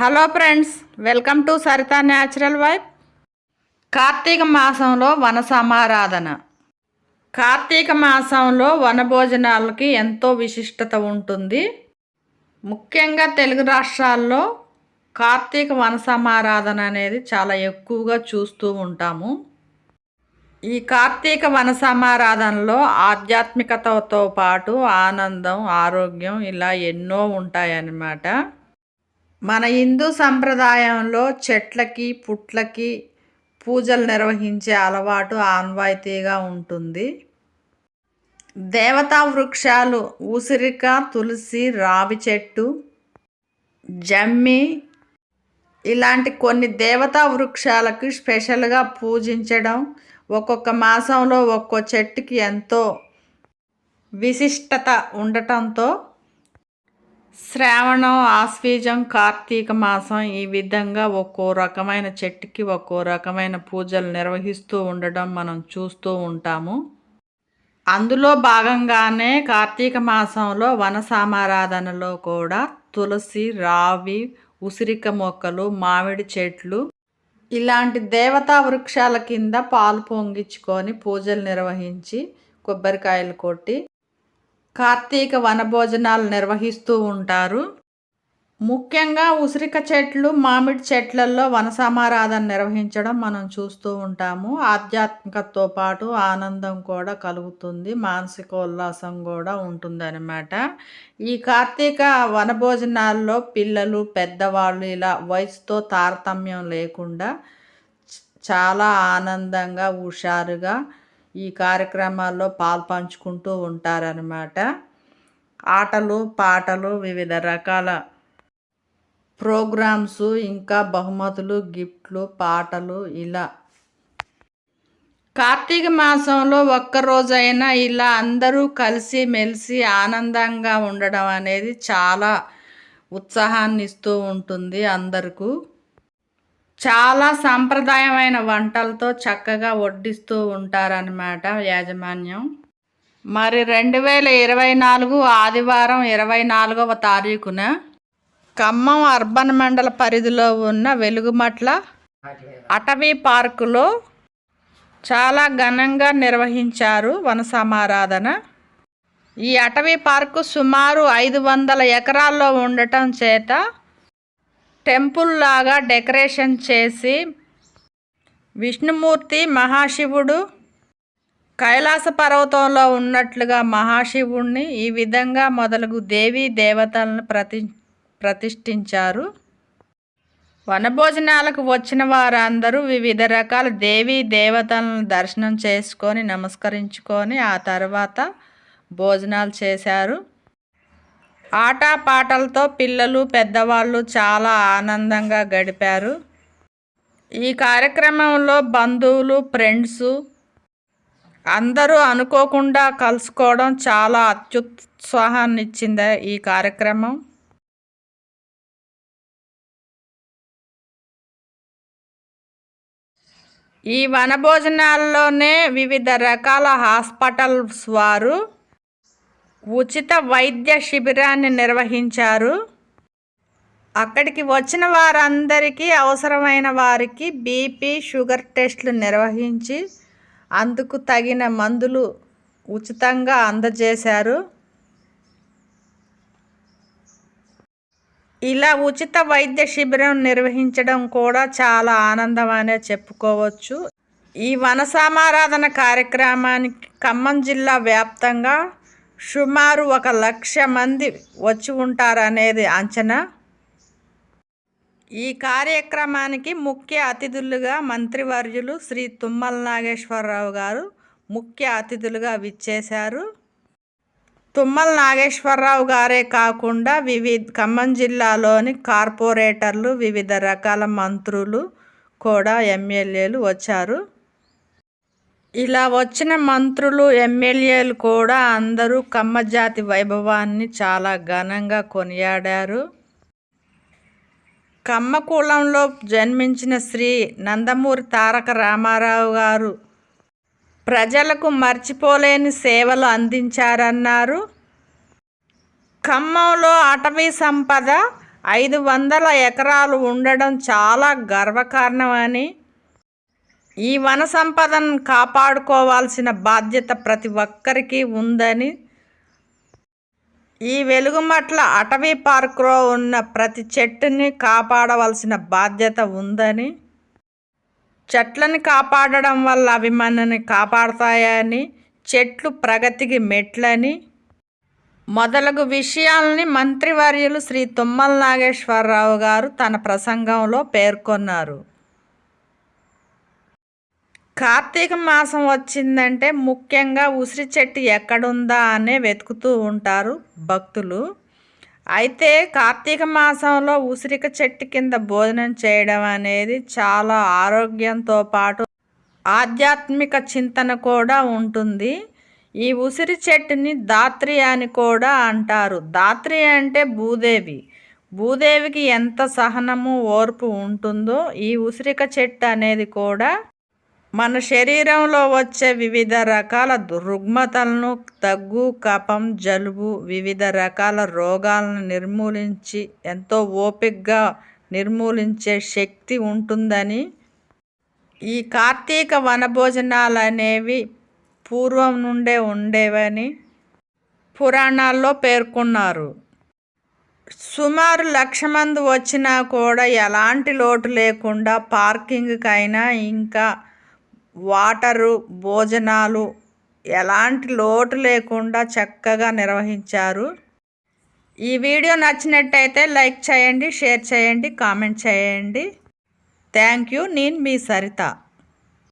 Hello friends welcome to Saritha natural vibe. Karthika మాసంలో వన సమారాధన. కార్తీక మాసంలో వనభోజనాలకి ఎంతో విశిష్టత ఉంటుంది. ముఖ్యంగా తెలుగు రాష్ట్రాల్లో కార్తీక వన సమారాధన అనేది చాలా ఎక్కువగా చూస్తూ ఉంటాము. ఈ కార్తీక వన సమారాధనలో ఆధ్యాత్మికతతో పాటు ఆనందం ఆరోగ్యం ఇలా ఎన్నో ఉంటాయన్నమాట. మన హిందూ సంప్రదాయంలో చెట్లకి పుట్లకి పూజలు నిర్వహించే అలవాటు ఆన్వాయితీగా ఉంటుంది. దేవతా వృక్షాలు ఉసిరిక తులసి రావి చెట్టు జమ్మి ఇలాంటి కొన్ని దేవతా వృక్షాలకు స్పెషల్గా పూజించడం ఒక్కొక్క మాసంలో ఒక్కో చెట్టుకి ఎంతో విశిష్టత ఉండటంతో శ్రావణం ఆశ్వీజం కార్తీక మాసం ఈ విధంగా ఒక్కో రకమైన చెట్టుకి ఒక్కో రకమైన పూజలు నిర్వహిస్తూ ఉండడం మనం చూస్తూ ఉంటాము. అందులో భాగంగానే కార్తీక మాసంలో వన సామారాధనలో కూడా తులసి రావి ఉసిరిక మొక్కలు మామిడి చెట్లు ఇలాంటి దేవతా వృక్షాల కింద పాలు పొంగించుకొని పూజలు నిర్వహించి కొబ్బరికాయలు కొట్టి కార్తీక వనభోజనాలు నిర్వహిస్తూ ఉంటారు. ముఖ్యంగా ఉసిరిక చెట్లు మామిడి చెట్లలో వనసమారాధన నిర్వహించడం మనం చూస్తూ ఉంటాము. ఆధ్యాత్మికతతో పాటు ఆనందం కూడా కలుగుతుంది మానసిక ఉల్లాసం కూడా ఉంటుందన్నమాట. ఈ కార్తీక వనభోజనాల్లో పిల్లలు పెద్దవాళ్ళు ఇలా వయసుతో తారతమ్యం లేకుండా చాలా ఆనందంగా హుషారుగా ఈ కార్యక్రమాల్లో పాల్పంచుకుంటూ ఉంటారనమాట ఆటలు పాటలు వివిధ రకాల ప్రోగ్రామ్స్ ఇంకా బహుమతులు గిఫ్ట్లు పాటలు ఇలా. కార్తీక మాసంలో ఒక్కరోజైనా ఇలా అందరూ కలిసి మెలిసి ఆనందంగా ఉండడం అనేది చాలా ఉత్సాహాన్ని ఇస్తూ ఉంటుంది అందరికీ. చాలా సాంప్రదాయమైన వంటలతో చక్కగా వడ్డిస్తూ ఉంటారనమాట యాజమాన్యం. మరి రెండు వేల ఇరవై నాలుగు ఆదివారం ఇరవై నాలుగవ తారీఖున ఖమ్మం అర్బన్ మండల పరిధిలో ఉన్న వెలుగుమట్ల అటవీ పార్కులో చాలా ఘనంగా నిర్వహించారు వన సమారాధన. ఈ అటవీ పార్కు సుమారు ఐదు వందల ఎకరాల్లో ఉండటం చేత టెంపుల్ లాగా డెకరేషన్ చేసి విష్ణుమూర్తి మహాశివుడు కైలాస పర్వతంలో ఉన్నట్లుగా మహాశివుణ్ణి ఈ విధంగా మొదలగు దేవీ దేవతలను ప్రతి ప్రతిష్ఠించారు. వనభోజనాలకు వచ్చిన వారందరూ వివిధ రకాల దేవీ దేవతలను దర్శనం చేసుకొని నమస్కరించుకొని ఆ తర్వాత భోజనాలు చేశారు. ఆటపాటలతో పిల్లలు పెద్దవాళ్ళు చాలా ఆనందంగా గడిపారు. ఈ కార్యక్రమంలో బంధువులు ఫ్రెండ్స్ అందరూ అనుకోకుండా కలుసుకోవడం చాలా అత్యుత్సాహాన్ని ఇచ్చింది ఈ కార్యక్రమం. ఈ వనభోజనాల్లోనే వివిధ రకాల హాస్పిటల్స్ వారు ఉచిత వైద్య శిబిరాన్ని నిర్వహించారు. అక్కడికి వచ్చిన వారందరికీ అవసరమైన వారికి బీపీ షుగర్ టెస్టులు నిర్వహించి అందుకు తగిన మందులు ఉచితంగా అందజేశారు. ఇలా ఉచిత వైద్య శిబిరం నిర్వహించడం కూడా చాలా ఆనందం అనే చెప్పుకోవచ్చు. ఈ వనసామారాధన కార్యక్రమానికి ఖమ్మం జిల్లా వ్యాప్తంగా సుమారు ఒక లక్ష మంది వచ్చి ఉంటారనేది అంచనా. ఈ కార్యక్రమానికి ముఖ్య అతిథులుగా మంత్రివర్యులు శ్రీ తుమ్మల నాగేశ్వరరావు గారు ముఖ్య అతిథులుగా విచ్చేశారు. తుమ్మల నాగేశ్వరరావు గారే కాకుండా వివిధ ఖమ్మం జిల్లాలోని కార్పొరేటర్లు వివిధ రకాల మంత్రులు కూడా ఎమ్మెల్యేలు వచ్చారు. ఇలా వచ్చిన మంత్రులు ఎమ్మెల్యేలు కూడా అందరూ కమ్మజాతి వైభవాన్ని చాలా ఘనంగా కొనియాడారు. కమ్మ కులంలో జన్మించిన శ్రీ నందమూరి తారక రామారావు గారు ప్రజలకు మర్చిపోలేని సేవలు అందించారన్నారు. ఖమ్మంలో అటవీ సంపద ఐదు వందల ఎకరాలు ఉండడం చాలా గర్వకారణమని ఈ వన సంపదను కాపాడుకోవాల్సిన బాధ్యత ప్రతి ఒక్కరికి ఉందని ఈ వెలుగుమట్ల అటవీ పార్కులో ఉన్న ప్రతి చెట్టుని కాపాడవలసిన బాధ్యత ఉందని చెట్లని కాపాడడం వల్ల అవి మనని కాపాడతాయని చెట్లు ప్రగతికి మెట్లని మొదలగు విషయాల్ని మంత్రివర్యులు శ్రీ తుమ్మల నాగేశ్వరరావు గారు తన ప్రసంగంలో పేర్కొన్నారు. కార్తీక మాసం వచ్చిందంటే ముఖ్యంగా ఉసిరి చెట్టు ఎక్కడుందా అనే వెతుకుతూ ఉంటారు భక్తులు. అయితే కార్తీక మాసంలో ఉసిరిక చెట్టు కింద భోజనం చేయడం అనేది చాలా ఆరోగ్యంతో పాటు ఆధ్యాత్మిక చింతన కూడా ఉంటుంది. ఈ ఉసిరి చెట్టుని దాత్రి అని కూడా అంటారు. దాత్రి అంటే భూదేవి. భూదేవికి ఎంత సహనము ఓర్పు ఉంటుందో ఈ ఉసిరిక చెట్టు అనేది కూడా మన శరీరంలో వచ్చే వివిధ రకాల రుగ్మతలను దగ్గు కఫం జలుబు వివిధ రకాల రోగాలను నిర్మూలించి ఎంతో ఓపికగా నిర్మూలించే శక్తి ఉంటుందని ఈ కార్తీక వనభోజనాలు అనేవి పూర్వం నుండే ఉండేవని పురాణాల్లో పేర్కొన్నారు. సుమారు లక్ష మంది వచ్చినా కూడా ఎలాంటి లోటు లేకుండా పార్కింగ్కైనా ఇంకా వాటరు భోజనాలు ఎలాంటి లోటు లేకుండా చక్కగా నిర్వహించారు. ఈ వీడియో నచ్చినట్టయితే లైక్ చేయండి షేర్ చేయండి కామెంట్ చేయండి. Thank you. నేను మీ సరిత.